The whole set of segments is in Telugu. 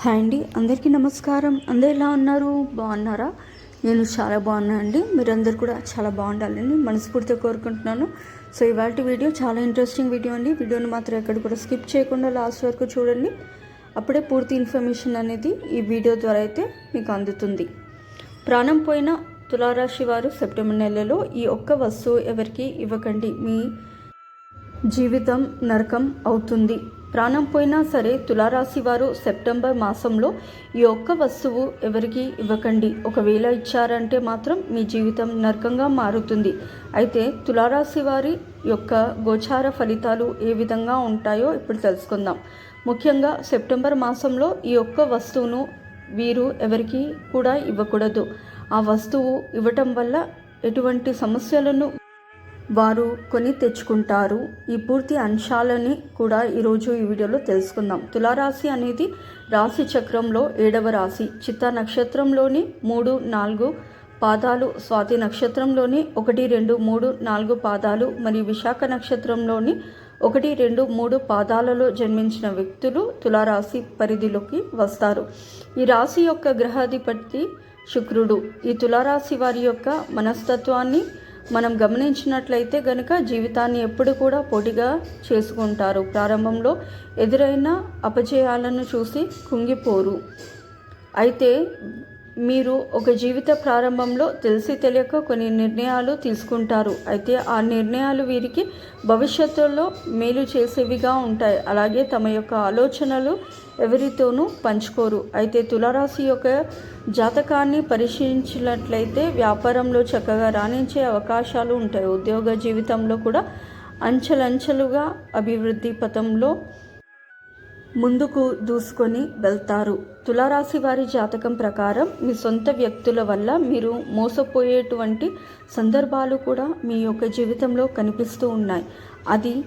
హాయ్ అండి అందరికీ నమస్కారం. అందరు ఎలా ఉన్నారు? బాగున్నారా? నేను చాలా బాగున్నాను అండి. మీరందరూ కూడా చాలా బాగుండాలని మనస్ఫూర్తిగా కోరుకుంటున్నాను. సో ఇవాళ వీడియో చాలా ఇంట్రెస్టింగ్ వీడియో అండి. వీడియోని మాత్రం ఎక్కడ కూడా స్కిప్ చేయకుండా లాస్ట్ వరకు చూడండి. అప్పుడే పూర్తి ఇన్ఫర్మేషన్ అనేది ఈ వీడియో ద్వారా అయితే మీకు అందుతుంది. ప్రాణం పోయిన తులారాశి వారు సెప్టెంబర్ నెలలో ఈ ఒక్క వస్తువు ఎవరికి ఇవ్వకండి? మీ జీవితం నరకం అవుతుంది. ప్రాణం పోయినా సరే తులారాశి వారు సెప్టెంబర్ మాసంలో ఈ ఒక్క వస్తువు ఎవరికి ఇవ్వకండి. ఒకవేళ ఇచ్చారంటే మాత్రం మీ జీవితం నరకంగా మారుతుంది. అయితే తులారాశి వారి యొక్క గోచార ఫలితాలు ఏ విధంగా ఉంటాయో ఇప్పుడు తెలుసుకుందాం. ముఖ్యంగా సెప్టెంబర్ మాసంలో ఈ ఒక్క వస్తువును వీరు ఎవరికి కూడా ఇవ్వకూడదు. ఆ వస్తువు ఇవ్వటం వల్ల ఎటువంటి సమస్యలను వారు కొని తెచ్చుకుంటారు. ఈ పూర్తి అంశాలని కూడా ఈరోజు ఈ వీడియోలో తెలుసుకుందాం. తులారాశి అనేది రాశి చక్రంలో ఏడవ రాశి. చిత్త నక్షత్రంలోని మూడు నాలుగు పాదాలు స్వాతి నక్షత్రంలోని ఒకటి రెండు మూడు నాలుగు పాదాలు మరియు విశాఖ నక్షత్రంలోని ఒకటి రెండు మూడు పాదాలలో జన్మించిన వ్యక్తులు తులారాశి పరిధిలోకి వస్తారు. ఈ రాశి యొక్క గ్రహాధిపతి శుక్రుడు. ఈ తులారాశి వారి యొక్క మనస్తత్వాన్ని మనం గమనించినట్లయితే గనుక జీవితాన్ని ఎప్పుడు కూడా పోటీగా చేసుకుంటారు. ప్రారంభంలో ఎదురైన అపజయాలను చూసి కుంగిపోరు. అయితే మీరు ఒక జీవిత ప్రారంభంలో తెలిసి తెలియక కొన్ని నిర్ణయాలు తీసుకుంటారు. అయితే ఆ నిర్ణయాలు వీరికి భవిష్యత్తులో మేలు చేసేవిగా ఉంటాయి. అలాగే తమ యొక్క ఆలోచనలు ఎవరితోనూ పంచుకోరు. అయితే తులారాశి యొక్క జాతకాన్ని పరిశీలించినట్లయితే వ్యాపారంలో చక్కగా రాణించే అవకాశాలు ఉంటాయి. ఉద్యోగ జీవితంలో కూడా అంచెలంచెలుగా అభివృద్ధి పథంలో ముందుకు దూసుకొని వెళ్తారు. తులారాశి వారి జాతకం ప్రకారం మీ సొంత వ్యక్తుల వల్ల మీరు మోసపోయేటువంటి సందర్భాలు కూడా మీ యొక్క జీవితంలో కనిపిస్తూ ఉన్నాయి. అది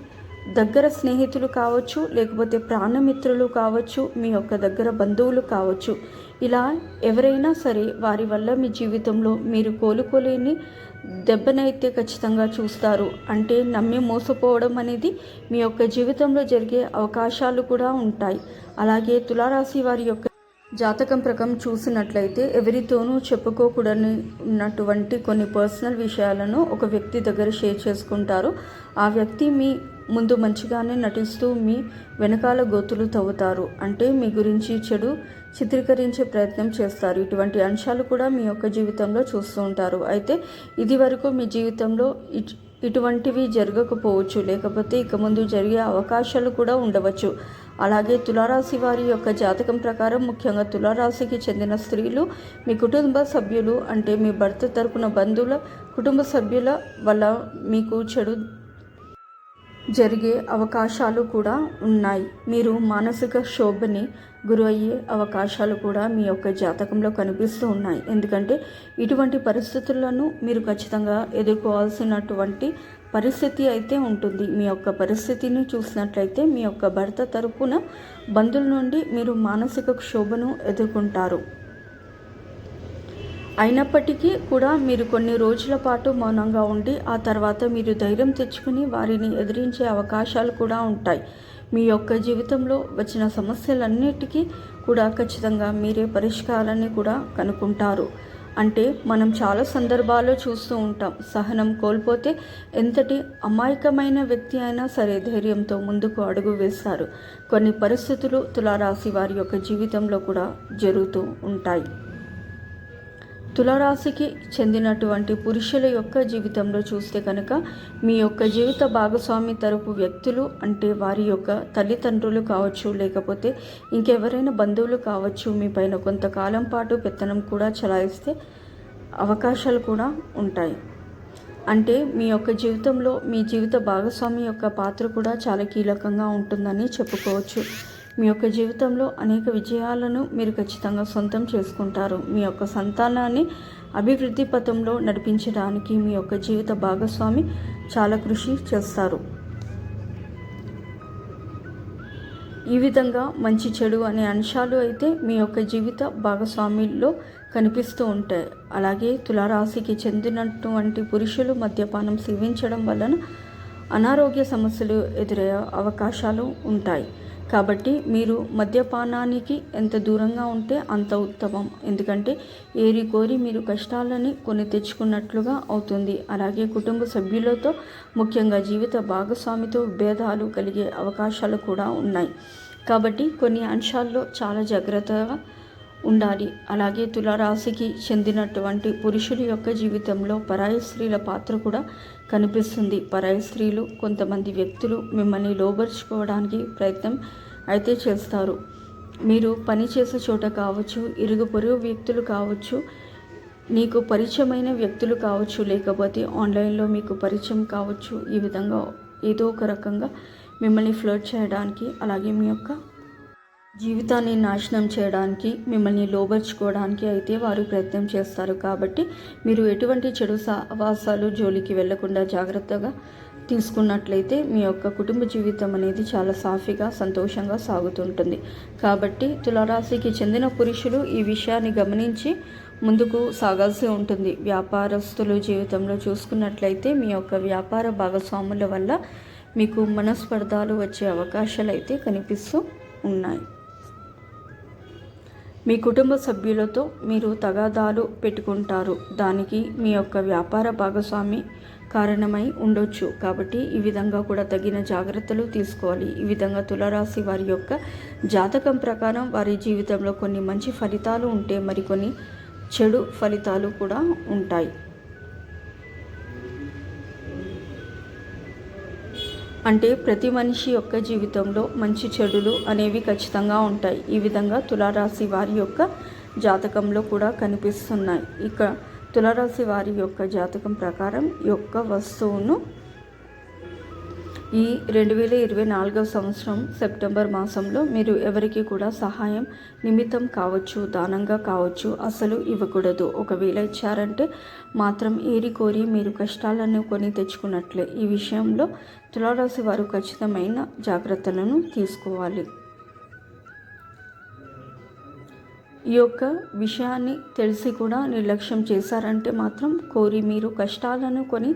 దగ్గర స్నేహితులు కావచ్చు లేకపోతే ప్రాణమిత్రులు కావచ్చు మీ యొక్క దగ్గర బంధువులు కావచ్చు. ఇలా ఎవరైనా సరే వారి వల్ల మీ జీవితంలో మీరు కోలుకోలేని దెబ్బనైతే ఖచ్చితంగా చూస్తారు. అంటే నమ్మి మోసపోవడం అనేది మీ యొక్క జీవితంలో జరిగే అవకాశాలు కూడా ఉంటాయి. అలాగే తులారాశి వారి యొక్క జాతకం ప్రకారం చూసినట్లయితే ఎవరితోనూ చెప్పుకోకూడని ఉన్నటువంటి కొన్ని పర్సనల్ విషయాలను ఒక వ్యక్తి దగ్గర షేర్ చేసుకుంటారు. ఆ వ్యక్తి మీ ముందు మంచిగానే నటిస్తూ మీ వెనకాల గోతులు తవ్వుతారు. అంటే మీ గురించి చెడు చిత్రీకరించే ప్రయత్నం చేస్తారు. ఇటువంటి అంశాలు కూడా మీ యొక్క జీవితంలో చూస్తూ ఉంటారు. అయితే ఇది వరకు మీ జీవితంలో ఇటువంటివి జరగకపోవచ్చు. లేకపోతే ఇక ముందు జరిగే అవకాశాలు కూడా ఉండవచ్చు. అలాగే తులారాశి వారి యొక్క జాతకం ప్రకారం ముఖ్యంగా తులారాశికి చెందిన స్త్రీలు మీ కుటుంబ సభ్యులు అంటే మీ భర్త తరపున బంధువుల కుటుంబ సభ్యుల వల్ల మీకు చెడు జరిగే అవకాశాలు కూడా ఉన్నాయి. మీరు మానసిక క్షోభని గురి అయ్యే అవకాశాలు కూడా మీ యొక్క జాతకంలో కనిపిస్తూ ఉన్నాయి. ఎందుకంటే ఇటువంటి పరిస్థితులను మీరు ఖచ్చితంగా ఎదుర్కోవాల్సినటువంటి పరిస్థితి అయితే ఉంటుంది. మీ యొక్క పరిస్థితిని చూసినట్లయితే మీ యొక్క భర్త తరపున బంధువుల నుండి మీరు మానసిక క్షోభను ఎదుర్కొంటారు. అయినప్పటికీ కూడా మీరు కొన్ని రోజుల పాటు మౌనంగా ఉండి ఆ తర్వాత మీరు ధైర్యం తెచ్చుకుని వారిని ఎదిరించే అవకాశాలు కూడా ఉంటాయి. మీ యొక్క జీవితంలో వచ్చిన సమస్యలన్నిటికీ కూడా ఖచ్చితంగా మీరే పరిష్కారాన్ని కూడా కనుక్కుంటారు. అంటే మనం చాలా సందర్భాల్లో చూస్తూ ఉంటాం సహనం కోల్పోతే ఎంతటి అమాయకమైన వ్యక్తి అయినా సరే ధైర్యంతో ముందుకు అడుగు వేస్తారు. కొన్ని పరిస్థితులు తులారాశి వారి యొక్క జీవితంలో కూడా జరుగుతూ ఉంటాయి. తులరాశికి చెందినటువంటి పురుషుల యొక్క జీవితంలో చూస్తే కనుక మీ యొక్క జీవిత భాగస్వామి తరపు వ్యక్తులు అంటే వారి యొక్క తల్లిదండ్రులు కావచ్చు లేకపోతే ఇంకెవరైనా బంధువులు కావచ్చు మీ పైన కొంతకాలం పాటు పెత్తనం కూడా చలాయిస్తే అవకాశాలు కూడా ఉంటాయి. అంటే మీ యొక్క జీవితంలో మీ జీవిత భాగస్వామి యొక్క పాత్ర కూడా చాలా కీలకంగా ఉంటుందని చెప్పుకోవచ్చు. మీ యొక్క జీవితంలో అనేక విజయాలను మీరు ఖచ్చితంగా సొంతం చేసుకుంటారు. మీ యొక్క సంతానాన్ని అభివృద్ధి పథంలో నడిపించడానికి మీ యొక్క జీవిత భాగస్వామి చాలా కృషి చేస్తారు. ఈ విధంగా మంచి చెడు అనే అంశాలు అయితే మీ యొక్క జీవిత భాగస్వామిలో కనిపిస్తూ ఉంటాయి. అలాగే తులారాశికి చెందినటువంటి పురుషులు మద్యపానం సేవించడం వలన అనారోగ్య సమస్యలు ఎదురయ్యే అవకాశాలు ఉంటాయి. కాబట్టి మీరు మద్యపానానికి ఎంత దూరంగా ఉంటే అంత ఉత్తమం. ఎందుకంటే ఏరి కోరి మీరు కష్టాలని కొని తెచ్చుకున్నట్లుగా అవుతుంది. అలాగే కుటుంబ సభ్యులతో ముఖ్యంగా జీవిత భాగస్వామితో భేదాలు కలిగే అవకాశాలు కూడా ఉన్నాయి. కాబట్టి కొన్ని అంశాల్లో చాలా జాగ్రత్తగా ఉండాలి. అలాగే తులారాశికి చెందినటువంటి పురుషుల యొక్క జీవితంలో పరాయి స్త్రీల పాత్ర కూడా కనిపిస్తుంది. పరాయి స్త్రీలు కొంతమంది వ్యక్తులు మిమ్మల్ని లోబరుచుకోవడానికి ప్రయత్నం అయితే చేస్తారు. మీరు పని చేసే చోట కావచ్చు ఇరుగు పొరుగు వ్యక్తులు కావచ్చు నీకు పరిచయమైన వ్యక్తులు కావచ్చు లేకపోతే ఆన్లైన్లో మీకు పరిచయం కావచ్చు ఈ విధంగా ఏదో ఒక రకంగా మిమ్మల్ని ఫ్లోట్ చేయడానికి అలాగే మీ యొక్క జీవితాన్ని నాశనం చేయడానికి మిమ్మల్ని లోబర్చుకోవడానికి అయితే వారు ప్రయత్నం చేస్తారు. కాబట్టి మీరు ఎటువంటి చెడు సావాసాలు జోలికి వెళ్ళకుండా జాగ్రత్తగా తీసుకున్నట్లయితే మీ యొక్క కుటుంబ జీవితం అనేది చాలా సాఫీగా సంతోషంగా సాగుతుంటుంది. కాబట్టి తులారాశికి చెందిన పురుషులు ఈ విషయాన్ని గమనించి ముందుకు సాగాల్సి ఉంటుంది. వ్యాపారస్తులు జీవితంలో చూసుకున్నట్లయితే మీ యొక్క వ్యాపార భాగస్వాముల వల్ల మీకు మనస్పర్ధాలు వచ్చే అవకాశాలు అయితే కనిపిస్తూ ఉన్నాయి. మీ కుటుంబ సభ్యులతో మీరు తగాదాలు పెట్టుకుంటారు. దానికి మీ యొక్క వ్యాపార భాగస్వామి కారణమై ఉండొచ్చు. కాబట్టి ఈ విధంగా కూడా తగిన జాగ్రత్తలు తీసుకోవాలి. ఈ విధంగా తులరాశి వారి యొక్క జాతకం ప్రకారం వారి జీవితంలో కొన్ని మంచి ఫలితాలు ఉంటే మరికొన్ని చెడు ఫలితాలు కూడా ఉంటాయి. అంటే ప్రతి మనిషి యొక్క జీవితంలో మంచి చెడులు అనేవి ఖచ్చితంగా ఉంటాయి. ఈ విధంగా తులారాశి వారి యొక్క జాతకంలో కూడా కనిపిస్తున్నాయి. ఇక తులారాశి వారి యొక్క జాతకం ప్రకారం యొక్క వస్తువును ఈ రెండు వేల ఇరవై నాలుగవ సంవత్సరం సెప్టెంబర్ మాసంలో మీరు ఎవరికి కూడా సహాయం నిమిత్తం కావచ్చు దానంగా కావచ్చు అసలు ఇవ్వకూడదు. ఒకవేళ ఇచ్చారంటే మాత్రం ఏరి కోరి మీరు కష్టాలను కొని తెచ్చుకున్నట్లే. ఈ విషయంలో తులారాశి వారు ఖచ్చితమైన జాగ్రత్తలను తీసుకోవాలి. ఈ యొక్క విషయాన్ని తెలిసి కూడా నిర్లక్ష్యం చేశారంటే మాత్రం కోరి మీరు కష్టాలను కొని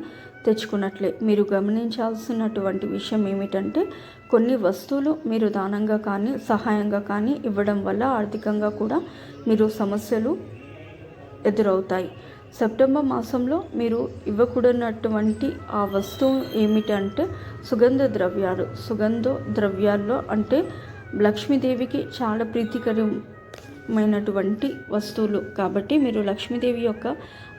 తెచ్చుకున్నట్లే. మీరు గమనించాల్సినటువంటి విషయం ఏమిటంటే కొన్ని వస్తువులు మీరు దానంగా కానీ సహాయంగా కానీ ఇవ్వడం వల్ల ఆర్థికంగా కూడా మీరు సమస్యలు ఎదురవుతాయి. సెప్టెంబర్ మాసంలో మీరు ఇవ్వకూడనటువంటి ఆ వస్తువు ఏమిటంటే సుగంధ ద్రవ్యాలు. సుగంధ ద్రవ్యాల్లో అంటే లక్ష్మీదేవికి చాలా ప్రీతికరం మైనటువంటి వస్తువులు. కాబట్టి మీరు లక్ష్మీదేవి యొక్క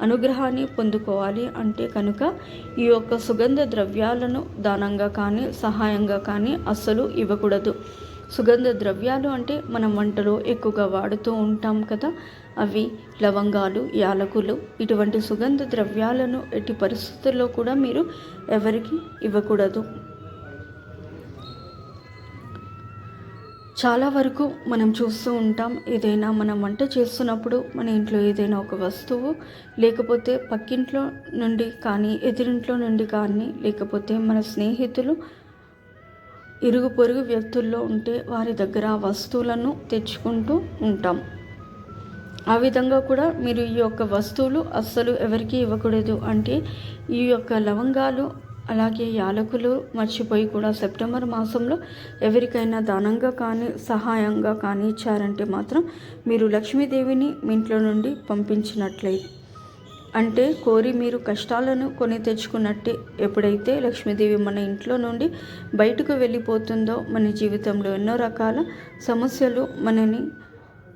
అనుగ్రహాన్ని పొందుకోవాలి అంటే కనుక ఈ యొక్క సుగంధ ద్రవ్యాలను దానంగా కానీ సహాయంగా కానీ అస్సలు ఇవ్వకూడదు. సుగంధ ద్రవ్యాలు అంటే మనం వంటలో ఎక్కువగా వాడుతూ ఉంటాం కదా. అవి లవంగాలు యాలకులు ఇటువంటి సుగంధ ద్రవ్యాలను ఎట్టి పరిస్థితుల్లో కూడా మీరు ఎవరికి ఇవ్వకూడదు. చాలా వరకు మనం చూస్తూ ఉంటాం ఏదైనా మనం వంట చేస్తున్నప్పుడు మన ఇంట్లో ఏదైనా ఒక వస్తువు లేకపోతే పక్కింట్లో నుండి కానీ ఎదురింట్లో నుండి కానీ లేకపోతే మన స్నేహితులు ఇరుగు పొరుగు వ్యక్తుల్లో ఉంటే వారి దగ్గర వస్తువులను తెచ్చుకుంటూ ఉంటాం. ఆ విధంగా కూడా మీరు ఈ యొక్క వస్తువులు అస్సలు ఎవరికి ఇవ్వకూడదు. అంటే ఈ యొక్క లవంగాలు అలాగే యాలకులు మర్చిపోయి కూడా సెప్టెంబర్ మాసంలో ఎవరికైనా దానంగా కానీ సహాయంగా కానీ ఇచ్చారంటే మాత్రం మీరు లక్ష్మీదేవిని మీ ఇంట్లో నుండి పంపించినట్లయితే అంటే కోరి మీరు కష్టాలను కొని తెచ్చుకున్నట్టే ఎప్పుడైతే లక్ష్మీదేవి మన ఇంట్లో నుండి బయటకు వెళ్ళిపోతుందో మన జీవితంలో ఎన్నో రకాల సమస్యలు మనని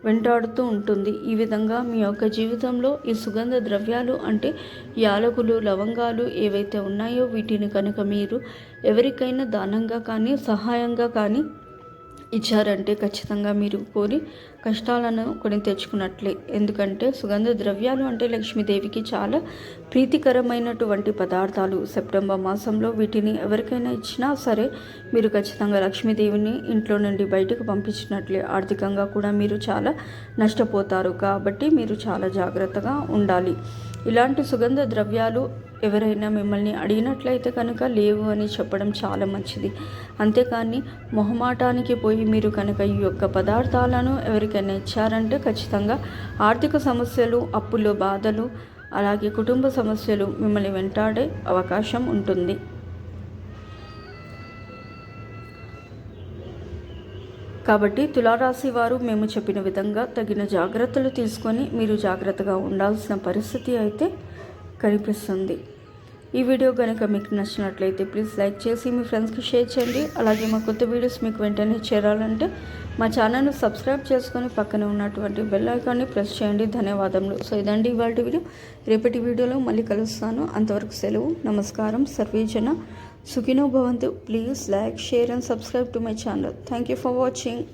వెంటాడుతూ ఉంటుంది. ఈ విధంగా మీ యొక్క జీవితంలో ఈ సుగంధ ద్రవ్యాలు అంటే యాలకులు లవంగాలు ఏవైతే ఉన్నాయో వీటిని కనుక మీరు ఎవరికైనా దానంగా కానీ సహాయంగా కానీ ఇచ్చారంటే ఖచ్చితంగా మీరు కోరి కష్టాలను కొని తెచ్చుకున్నట్లే. ఎందుకంటే సుగంధ ద్రవ్యాలు అంటే లక్ష్మీదేవికి చాలా ప్రీతికరమైనటువంటి పదార్థాలు. సెప్టెంబర్ మాసంలో వీటిని ఎవరికైనా ఇచ్చినా సరే మీరు ఖచ్చితంగా లక్ష్మీదేవిని ఇంట్లో నుండి బయటకు పంపించినట్లే. ఆర్థికంగా కూడా మీరు చాలా నష్టపోతారు. కాబట్టి మీరు చాలా జాగ్రత్తగా ఉండాలి. ఇలాంటి సుగంధ ద్రవ్యాలు ఎవరైనా మిమ్మల్ని అడిగినట్లయితే కనుక లేవు అని చెప్పడం చాలా మంచిది. అంతేకాని మొహమాటానికి పోయి మీరు కనుక ఈ యొక్క పదార్థాలను ఎవరికైనా ఇచ్చారంటే ఖచ్చితంగా ఆర్థిక సమస్యలు అప్పులు బాధలు అలాగే కుటుంబ సమస్యలు మిమ్మల్ని వెంటాడే అవకాశం ఉంటుంది. కాబట్టి తులారాశి వారు మేము చెప్పిన విధంగా తగిన జాగ్రత్తలు తీసుకొని మీరు జాగ్రత్తగా ఉండాల్సిన పరిస్థితి అయితే కనిపిస్తుంది. ఈ వీడియో కనుక మీకు నచ్చినట్లయితే ప్లీజ్ లైక్ చేసి మీ ఫ్రెండ్స్కి షేర్ చేయండి. అలాగే మా కొత్త వీడియోస్ మీకు వెంటనే చేరాలంటే మా ఛానల్ను సబ్స్క్రైబ్ చేసుకొని పక్కనే ఉన్నటువంటి బెల్ ఐకాన్ని ప్రెస్ చేయండి. ధన్యవాదములు. సో ఇదండి ఇవాళ వీడియో. రేపటి వీడియోలో మళ్ళీ కలుస్తాను. అంతవరకు సెలవు. నమస్కారం. సర్వేజన Sukino Bhavantu. Please like, share and subscribe to my channel. Thank you for watching.